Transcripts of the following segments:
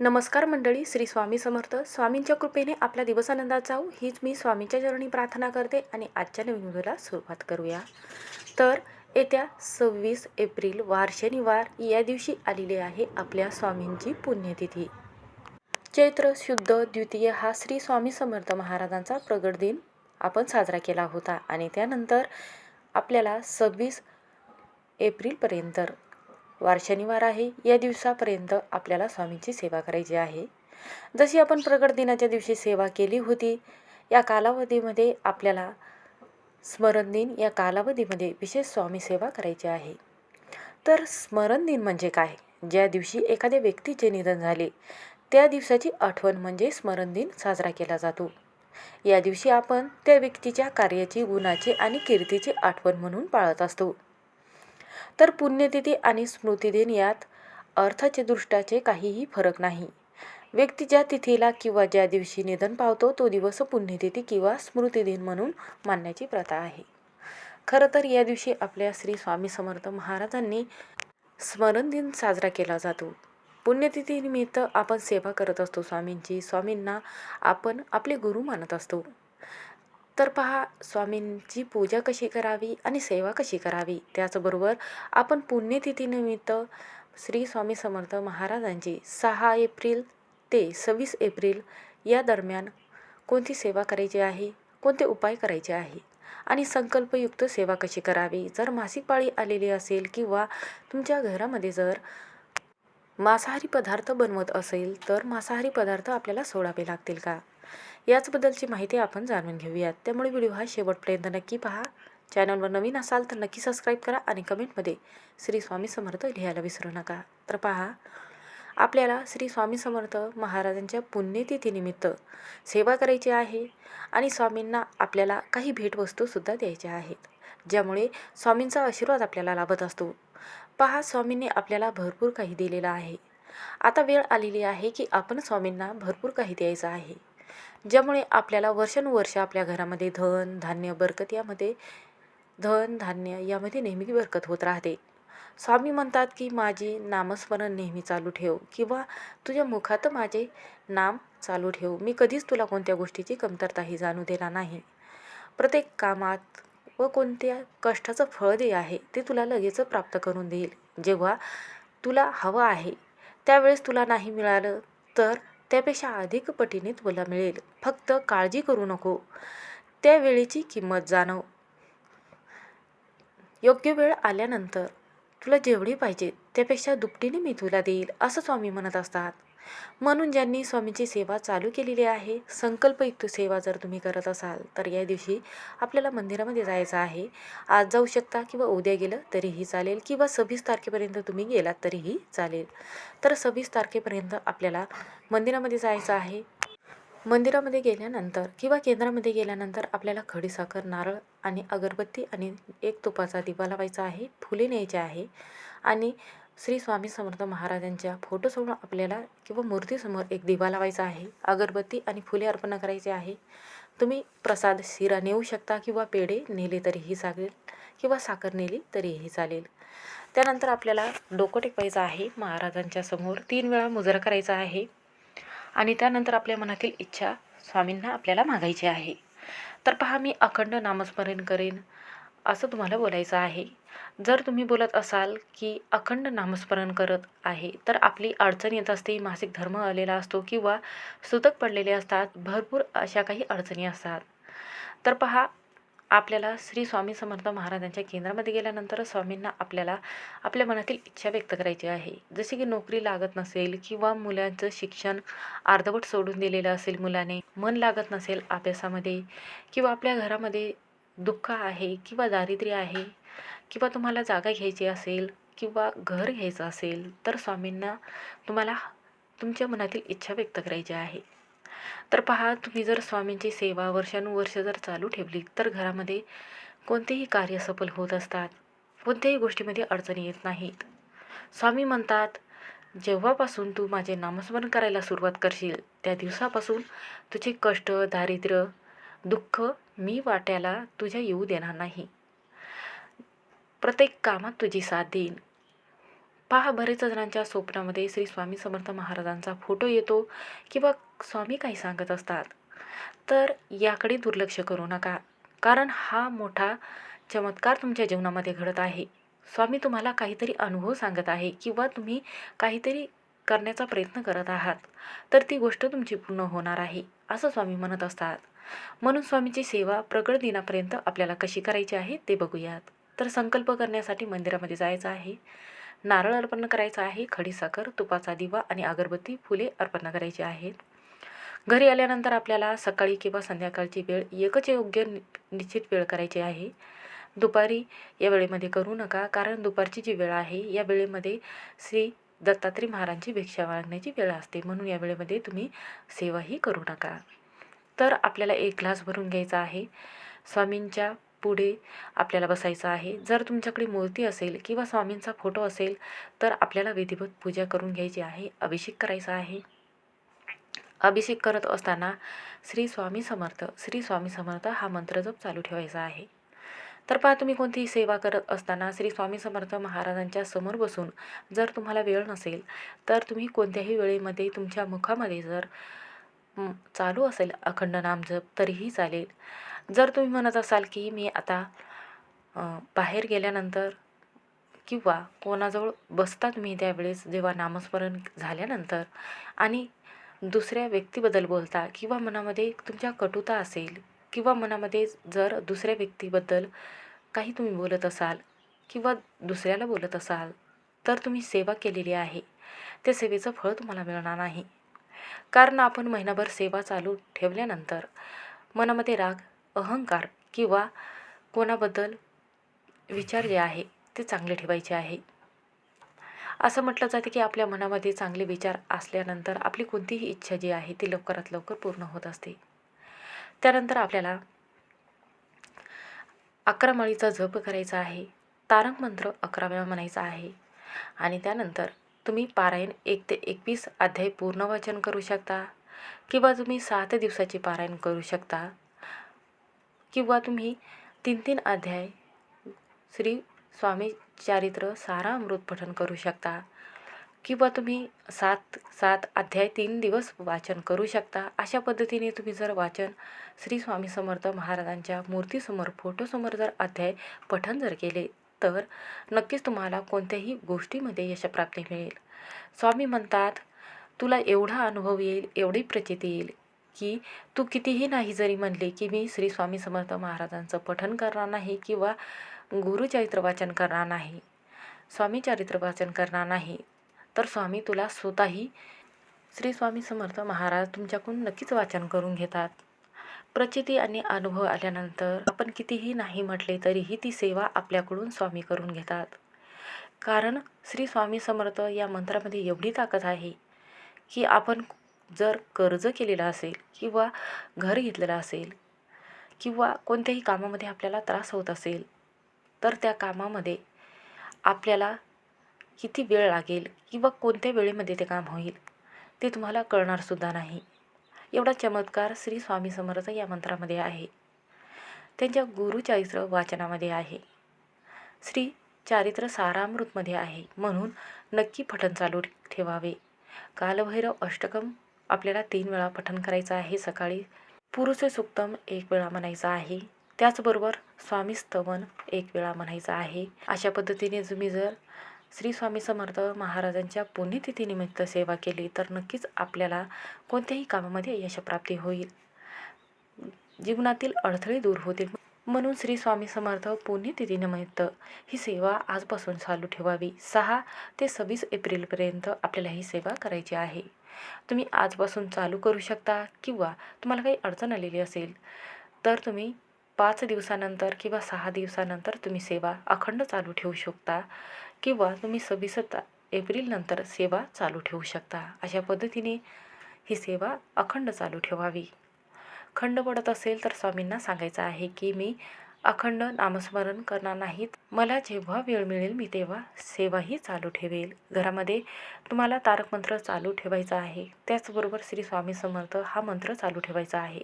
नमस्कार मंडळी श्री स्वामी समर्थ. स्वामींच्या कृपेने आपल्या दिवसानंदात जाऊ. हीच मी स्वामींच्या चरणी प्रार्थना करते आणि आजच्या नवीन व्हिडिओला सुरुवात करूया. तर येत्या सव्वीस एप्रिल वार शनिवार या दिवशी आलेली आहे आपल्या स्वामींची पुण्यतिथी. चैत्र शुद्ध द्वितीय हा श्री स्वामी समर्थ महाराजांचा प्रगट दिन आपण साजरा केला होता आणि त्यानंतर आपल्याला सव्वीस एप्रिलपर्यंत वार शनिवार आहे या दिवसापर्यंत आपल्याला स्वामींची सेवा करायची आहे. जशी आपण प्रगट दिनाच्या दिवशी सेवा केली होती या कालावधीमध्ये आपल्याला स्मरण दिन या कालावधीमध्ये विशेष स्वामी सेवा करायची आहे. तर स्मरण दिन म्हणजे काय? ज्या दिवशी एखाद्या व्यक्तीचे निधन झाले त्या दिवसाची आठवण म्हणजे स्मरण दिन साजरा केला जातो. या दिवशी आपण त्या व्यक्तीच्या कार्याची गुणाची आणि कीर्तीची आठवण म्हणून पाळत असतो. तर पुण्यतिथी आणि स्मृतिदिन यात अर्थाचे दृष्टाचे काहीही फरक नाही. व्यक्ती ज्या तिथीला किंवा ज्या दिवशी निधन पावतो तो दिवस पुण्यतिथी किंवा स्मृतिदिन म्हणून मानण्याची प्रथा आहे. खरं तर या दिवशी आपल्या श्री स्वामी समर्थ महाराजांनी स्मरण दिन साजरा केला जातो. पुण्यतिथीनिमित्त आपण सेवा करत असतो स्वामींची. स्वामींना आपण आपले गुरु मानत असतो. तर पहा स्वामींची पूजा कशी करावी आणि सेवा कशी करावी? त्याचबरोबर आपण पुण्यतिथीनिमित्त श्री स्वामी समर्थ महाराजांची सहा एप्रिल ते सव्वीस एप्रिल या दरम्यान कोणती सेवा करायची आहे? कोणते उपाय करायचे आहे? आणि संकल्पयुक्त सेवा कशी करावी? जर मासिक पाळी आलेली असेल किंवा तुमच्या घरामध्ये जर मांसाहारी पदार्थ बनवत असेल तर मांसाहारी पदार्थ आपल्याला सोडावे लागतील का? याचबद्दलची माहिती आपण जाणून घेऊयात. त्यामुळे व्हिडिओ हा शेवटपर्यंत नक्की पहा. चॅनलवर नवीन असाल तर नक्की सबस्क्राईब करा आणि कमेंटमध्ये श्री स्वामी समर्थ लिहायला विसरू नका. तर पहा आपल्याला श्री स्वामी समर्थ महाराजांच्या पुण्यतिथीनिमित्त सेवा करायची आहे आणि स्वामींना आपल्याला काही भेटवस्तूसुद्धा द्यायच्या आहेत ज्यामुळे स्वामींचा आशीर्वाद आपल्याला लाभत असतो. पहा स्वामींनी आपल्याला भरपूर काही दिलेलं आहे. आता वेळ आलेली आहे की आपण स्वामींना भरपूर काही द्यायचं आहे. ज्यामुळे आपल्याला वर्षानुवर्ष आपल्या घरामध्ये धन धान्य बरकत यामध्ये धन धान्य यामध्ये नेहमी बरकत होत राहते. स्वामी म्हणतात की माझे नामस्मरण नेहमी चालू ठेव किंवा तुझ्या मुखात माझे नाम चालू ठेव. मी कधीच तुला कोणत्या गोष्टीची कमतरताही जाणू देणार नाही. प्रत्येक कामात व कोणत्या कष्टाचं फळ जे आहे ते तुला लगेच प्राप्त करून देईल. जेव्हा तुला हवं आहे त्यावेळेस तुला नाही मिळालं तर त्यापेक्षा अधिक पटीने तुला मिळेल. फक्त काळजी करू नको. त्या वेळेची किंमत जाणव. योग्य वेळ आल्यानंतर तुला जेवढी पाहिजे त्यापेक्षा दुपटीने मी तुला देईल असं स्वामी म्हणत असतात. म्हणून ज्यांनी स्वामींची सेवा चालू केलेली आहे संकल्पयुक्त सेवा जर तुम्ही करत असाल तर या दिवशी आपल्याला मंदिरामध्ये जायचं आहे. आज जाऊ शकता किंवा उद्या गेलं तरीही चालेल किंवा सव्वीस तारखेपर्यंत तुम्ही गेलात तरीही चालेल. तर सव्वीस तारखेपर्यंत आपल्याला मंदिरामध्ये जायचं आहे. मंदिरामध्ये गेल्यानंतर किंवा केंद्रामध्ये गेल्यानंतर आपल्याला खडीसाखर नारळ आणि अगरबत्ती आणि एक तुपाचा दिवा लावायचा आहे फुले न्यायचे आहे. आणि श्री स्वामी समर्थ महाराजांच्या फोटोसमोर आपल्याला किंवा मूर्तीसमोर एक दिवा लावायचा आहे अगरबत्ती आणि फुले अर्पण करायचे आहे. तुम्ही प्रसाद शिरा नेऊ शकता किंवा पेढे नेले तरीही चालेल किंवा साखर नेली तरीही चालेल. त्यानंतर आपल्याला डोकं टेकवायचं आहे महाराजांच्या समोर तीन वेळा मुजरा करायचा आहे आणि त्यानंतर आपल्या मनातील इच्छा स्वामींना आपल्याला मागायची आहे. तर पहा मी अखंड नामस्मरण करेन. असं तुम्हाला बोलायचं आहे. जर तुम्ही बोलत असाल की अखंड नामस्मरण करत आहे तर आपली अडचण येत असते मासिक धर्म आलेला असतो किंवा सुतक पडलेले असतात भरपूर अशा काही अडचणी असतात. तर पहा आपल्याला श्री स्वामी समर्थ महाराजांच्या केंद्रामध्ये गेल्यानंतर स्वामींना आपल्याला आपल्या मनातील इच्छा व्यक्त करायची आहे. जसे की नोकरी लागत नसेल किंवा मुलांचं शिक्षण अर्धवट सोडून दिलेलं असेल मुलाने मन लागत नसेल अभ्यासामध्ये किंवा आपल्या घरामध्ये दुःख आहे किंवा दारिद्र्य आहे किंवा तुम्हाला जागा घ्यायची असेल किंवा घर घ्यायचं असेल तर स्वामींना तुम्हाला तुमच्या मनातील इच्छा व्यक्त करायची आहे. तर पहा तुम्ही जर स्वामींची सेवा वर्षानुवर्ष जर चालू ठेवली तर घरामध्ये कोणतेही कार्य सफल होत असतात. कोणत्याही गोष्टीमध्ये अडचणी येत नाहीत. स्वामी म्हणतात जेव्हापासून तू माझे नामस्मरण करायला सुरुवात करशील त्या दिवसापासून तुझे कष्ट दारिद्र्य दुःख मी वाट्याला तुझ्या येऊ देणार नाही. प्रत्येक कामात तुझी साथ देईन. पहा बरेच जणांच्या स्वप्नामध्ये श्री स्वामी समर्थ महाराजांचा फोटो येतो किंवा स्वामी काही सांगत असतात. तर याकडे दुर्लक्ष करू नका कारण हा मोठा चमत्कार तुमच्या जीवनामध्ये घडत आहे. स्वामी तुम्हाला काहीतरी अनुभव सांगत आहे किंवा तुम्ही काहीतरी करण्याचा प्रयत्न करत आहात तर ती गोष्ट तुमची पूर्ण होणार आहे असं स्वामी म्हणत असतात. म्हणून स्वामीची सेवा प्रगट दिनापर्यंत आपल्याला कशी करायची आहे ते बघूयात. तर संकल्प करण्यासाठी मंदिरामध्ये जायचं आहे. नारळ अर्पण करायचं आहे खडीसाखर तुपाचा दिवा आणि अगरबत्ती फुले अर्पण करायची आहेत. घरी आल्यानंतर आपल्याला सकाळी किंवा संध्याकाळची वेळ एकच योग्य नि निश्चित वेळ करायची आहे. दुपारी या वेळेमध्ये करू नका कारण दुपारची जी वेळ आहे या वेळेमध्ये श्री दत्तात्रय महाराजांची भिक्षा मागण्याची वेळ असते. म्हणून या वेळेमध्ये तुम्ही सेवाही करू नका. तर आपल्याला एक ग्लास भरून घ्यायचा आहे. स्वामींच्या पुढे आपल्याला बसायचं आहे. जर तुमच्याकडे मूर्ती असेल किंवा स्वामींचा फोटो असेल तर आपल्याला विधिवत पूजा करून घ्यायची आहे. अभिषेक करायचा आहे. अभिषेक करत असताना श्री स्वामी समर्थ श्री स्वामी समर्थ हा मंत्र जप चालू ठेवायचा आहे. तर पहा तुम्ही कोणतीही सेवा करत असताना श्री स्वामी समर्थ महाराजांच्या समोर बसून जर तुम्हाला वेळ नसेल तर तुम्ही कोणत्याही वेळेमध्ये तुमच्या मुखामध्ये जर चालू असेल अखंड नामजप तरीही चालेल. जर तुम्ही म्हणत असाल की मी आता बाहेर गेल्यानंतर किंवा कोणाजवळ बसता तुम्ही त्यावेळेस जेव्हा नामस्मरण झाल्यानंतर आणि दुसऱ्या व्यक्तीबद्दल बोलता किंवा मनामध्ये तुमच्या कटुता असेल किंवा मनामध्ये जर दुसऱ्या व्यक्तीबद्दल काही तुम्ही बोलत असाल किंवा दुसऱ्याला बोलत असाल तर तुम्ही सेवा केलेली आहे. त्या सेवेचं फळ तुम्हाला मिळणार नाही. कारण आपण महिनाभर सेवा चालू ठेवल्यानंतर मनामध्ये राग अहंकार किंवा कोणाबद्दल विचार जे आहे ते चांगले ठेवायचे आहे. असं म्हटलं जाते की आपल्या मनामध्ये चांगले विचार असल्यानंतर आपली कोणतीही इच्छा जी आहे ती लवकरात लवकर पूर्ण होत असते. त्यानंतर आपल्याला अकरा माळीचा जप करायचा आहे तारक मंत्र अकराव्या म्हणायचा आहे आणि त्यानंतर तुम्ही पारायण एक ते एकवीस अध्याय पूर्ण वाचन करू शकता किंवा तुम्ही सात दिवसाची पारायण करू शकता किंवा तुम्ही तीन तीन अध्याय श्री स्वामी चारित्र सारा अमृत पठन करू शकता किंवा तुम्ही सात सात अध्याय तीन दिवस वाचन करू शकता. अशा पद्धतीने तुम्ही जर वाचन श्री स्वामी समर्थ महाराजांच्या मूर्तीसमोर फोटोसमोर जर अध्याय पठन जर केले तर नक्कीच तुम्हाला कोणत्याही गोष्टीमध्ये यशप्राप्ती मिळेल. स्वामी म्हणतात तुला एवढा अनुभव येईल एवढी प्रचिती येईल की तू कितीही नाही जरी म्हणले की मी श्री स्वामी समर्थ महाराजांचं पठन करणार नाही किंवा गुरुचरित्र वाचन करणार नाही स्वामी चरित्र वाचन करणार नाही तर स्वामी तुला स्वतःही श्री स्वामी समर्थ महाराज तुमच्याकडून नक्कीच वाचन करून घेतात. प्रचिती आणि अनुभव आल्यानंतर आपण कितीही नाही म्हटले तरीही ती सेवा आपल्याकडून स्वामी करून घेतात. कारण श्री स्वामी समर्थ या मंत्रामध्ये एवढी ताकद आहे की आपण जर कर्ज केलेलं असेल किंवा घर घेतलेलं असेल किंवा कोणत्याही कामामध्ये आपल्याला त्रास होत असेल तर त्या कामामध्ये आपल्याला किती वेळ लागेल किंवा कोणत्या वेळेमध्ये ते काम होईल ते तुम्हाला कळणारसुद्धा नाही. एवढा चमत्कार श्री स्वामी समर्थ या मंत्रामध्ये आहे. त्यांच्या गुरुचारित्र वाचनामध्ये आहे. श्री चारित्र सारामृतमध्ये आहे. म्हणून नक्की पठण चालू ठेवावे. कालभैरव अष्टकम आपल्याला तीन वेळा पठण करायचं आहे. सकाळी पुरुष सुक्तम एक वेळा म्हणायचा आहे. त्याचबरोबर स्वामी स्तवन एक वेळा म्हणायचं आहे. अशा पद्धतीने तुम्ही जर श्री स्वामी समर्थ महाराजांच्या पुण्यतिथीनिमित्त सेवा केली तर नक्कीच आपल्याला कोणत्याही कामामध्ये यशप्राप्ती होईल. जीवनातील अडथळे दूर होतील. म्हणून श्री स्वामी समर्थ पुण्यतिथीनिमित्त ही सेवा आजपासून चालू ठेवावी. सहा ते सव्वीस एप्रिलपर्यंत आपल्याला ही सेवा करायची आहे. तुम्ही आजपासून चालू करू शकता किंवा तुम्हाला काही अडचण आलेली असेल तर तुम्ही पाच दिवसानंतर किंवा सहा दिवसानंतर तुम्ही सेवा अखंड चालू ठेवू शकता किंवा तुम्ही सव्वीस एप्रिलनंतर सेवा चालू ठेवू शकता. अशा पद्धतीने ही सेवा अखंड चालू ठेवावी. खंड पडत असेल तर स्वामींना सांगायचं आहे की मी अखंड नामस्मरण करणार नाहीत. मला जेव्हा वेळ मिळेल मी तेव्हा सेवाही चालू ठेवेल. घरामध्ये तुम्हाला तारक मंत्र चालू ठेवायचा आहे. त्याचबरोबर श्री स्वामी समर्थ हा मंत्र चालू ठेवायचा आहे.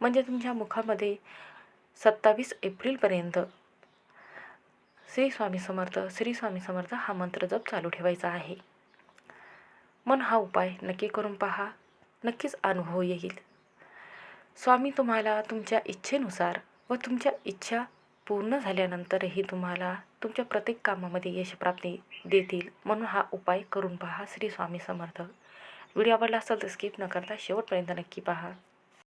म्हणजे तुमच्या मुखामध्ये सत्तावीस एप्रिलपर्यंत. श्री स्वामी समर्थ श्री स्वामी समर्थ हा मंत्र जप चालू ठेवायचा आहे. मन हा उपाय नक्की करून पहा. नक्कीच अनुभव येईल. स्वामी तुम्हाला तुमच्या इच्छेनुसार व तुमच्या इच्छा पूर्ण झाल्यानंतरही तुम्हाला तुमच्या प्रत्येक कामामध्ये यशप्राप्ती देतील म्हणून हा उपाय करून पहा. श्री स्वामी समर्थ. व्हिडिओ आवडला असेल तर स्किप न करता शेवटपर्यंत नक्की पहा.